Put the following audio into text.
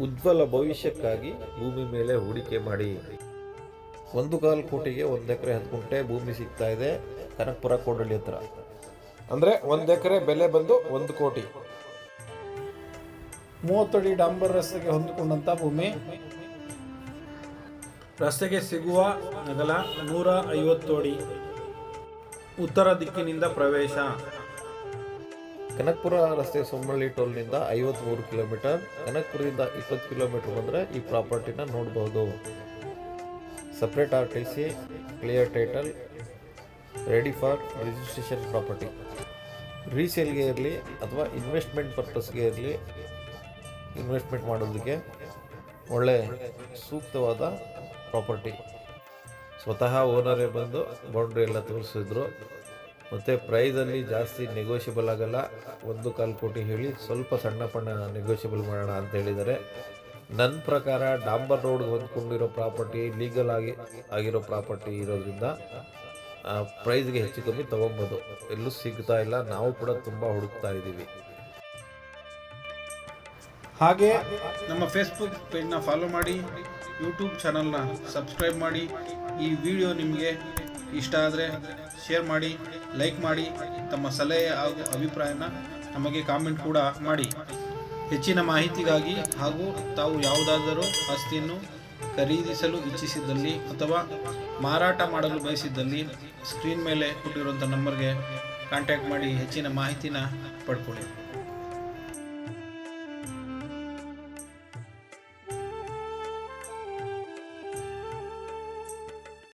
ಉಜ್ವಲ ಭವಿಷ್ಯಕ್ಕಾಗಿ ಭೂಮಿ ಮೇಲೆ ಹೂಡಿಕೆ ಮಾಡಿ. ಒಂದು ಕಾಲು ಕೋಟಿಗೆ ಒಂದು ಎಕರೆ ಹತ್ತು ಗುಂಟೆ ಭೂಮಿ ಸಿಗ್ತಾ ಇದೆ ಕನಕಪುರ ಕೋಡಳ್ಳಿ ಹತ್ರ. ಅಂದರೆ ಒಂದು ಎಕರೆ ಬೆಲೆ ಬಂದು ಒಂದು ಕೋಟಿ. ಮೂವತ್ತಡಿ ಡಾಂಬರ್ ರಸ್ತೆಗೆ ಹೊಂದಿಕೊಂಡಂಥ ಭೂಮಿ. ರಸ್ತೆಗೆ ಸಿಗುವ ಅಗಲ ನೂರ ಐವತ್ತು ಅಡಿ. ಉತ್ತರ ದಿಕ್ಕಿನಿಂದ ಪ್ರವೇಶ. ಕನಕಪುರ ರಸ್ತೆ ಸೊಮ್ಮಳ್ಳಿ ಟೋಲ್ನಿಂದ ಐವತ್ತ್ಮೂರು ಕಿಲೋಮೀಟರ್, ಕನಕಪುರದಿಂದ ಇಪ್ಪತ್ತು ಕಿಲೋಮೀಟರ್ ಬಂದರೆ ಈ ಪ್ರಾಪರ್ಟಿನ ನೋಡಬಹುದು separate R T C clear title ready for registration property ರೀಸೇಲ್ಗೆ ಇರಲಿ ಅಥವಾ ಇನ್ವೆಸ್ಟ್ಮೆಂಟ್ ಪರ್ಪಸ್ಗೆ ಇರಲಿ ಇನ್ವೆಸ್ಟ್ಮೆಂಟ್ ಮಾಡೋದಕ್ಕೆ ಒಳ್ಳೆ ಸೂಕ್ತವಾದ ಪ್ರಾಪರ್ಟಿ ಸ್ವತಃ ಓನರೇ ಬಂದು ಬೌಂಡ್ರಿ ಎಲ್ಲ ತೋರಿಸಿದ್ರು. ಮತ್ತು ಪ್ರೈಸಲ್ಲಿ ಜಾಸ್ತಿ ನೆಗೋಷಿಯಬಲ್ ಆಗಲ್ಲ. ಒಂದು ಕಾಲು ಕೋಟಿ ಹೇಳಿ ಸ್ವಲ್ಪ ಸಣ್ಣ ಪಣ್ಣ ನೆಗೋಷಿಯಬಲ್ ಮಾಡೋಣ ಅಂತ ಹೇಳಿದರೆ ನನ್ನ ಪ್ರಕಾರ ಡಾಂಬರ್ ರೋಡ್ಗೆ ಹೊಂದ್ಕೊಂಡಿರೋ ಪ್ರಾಪರ್ಟಿ ಲೀಗಲ್ ಆಗಿ ಆಗಿರೋ ಪ್ರಾಪರ್ಟಿ ಇರೋದ್ರಿಂದ ಪ್ರೈಸ್ಗೆ ಹೆಚ್ಚು ಕಮ್ಮಿ ತೊಗೊಬೋದು. ಎಲ್ಲೂ ಸಿಗ್ತಾ ಇಲ್ಲ. ನಾವು ಕೂಡ ತುಂಬ ಹುಡುಕ್ತಾ ಇದ್ದೀವಿ. ಹಾಗೆ ನಮ್ಮ ಫೇಸ್ಬುಕ್ ಪೇಜ್ನ ಫಾಲೋ ಮಾಡಿ ಯೂಟ್ಯೂಬ್ ಚಾನಲ್ನ ಸಬ್ಸ್ಕ್ರೈಬ್ ಮಾಡಿ. ಈ ವಿಡಿಯೋ ನಿಮಗೆ ಇಷ್ಟ ಆದರೆ ಶೇರ್ ಮಾಡಿ ಲೈಕ್ ಮಾಡಿ, ತಮ್ಮ ಸಲಹೆ ಹಾಗೂ ಅಭಿಪ್ರಾಯನ ನಮಗೆ ಕಾಮೆಂಟ್ ಕೂಡ ಮಾಡಿ. ಹೆಚ್ಚಿನ ಮಾಹಿತಿಗಾಗಿ ಹಾಗೂ ತಾವು ಯಾವುದಾದರೂ ಆಸ್ತಿಯನ್ನು ಖರೀದಿಸಲು ಇಚ್ಛಿಸಿದ್ದಲ್ಲಿ ಅಥವಾ ಮಾರಾಟ ಮಾಡಲು ಬಯಸಿದ್ದಲ್ಲಿ ಸ್ಕ್ರೀನ್ ಮೇಲೆ ಕೊಟ್ಟಿರುವಂಥ ನಂಬರ್ಗೆ ಕಾಂಟ್ಯಾಕ್ಟ್ ಮಾಡಿ ಹೆಚ್ಚಿನ ಮಾಹಿತಿನ ಪಡ್ಕೊಳ್ಳಿ.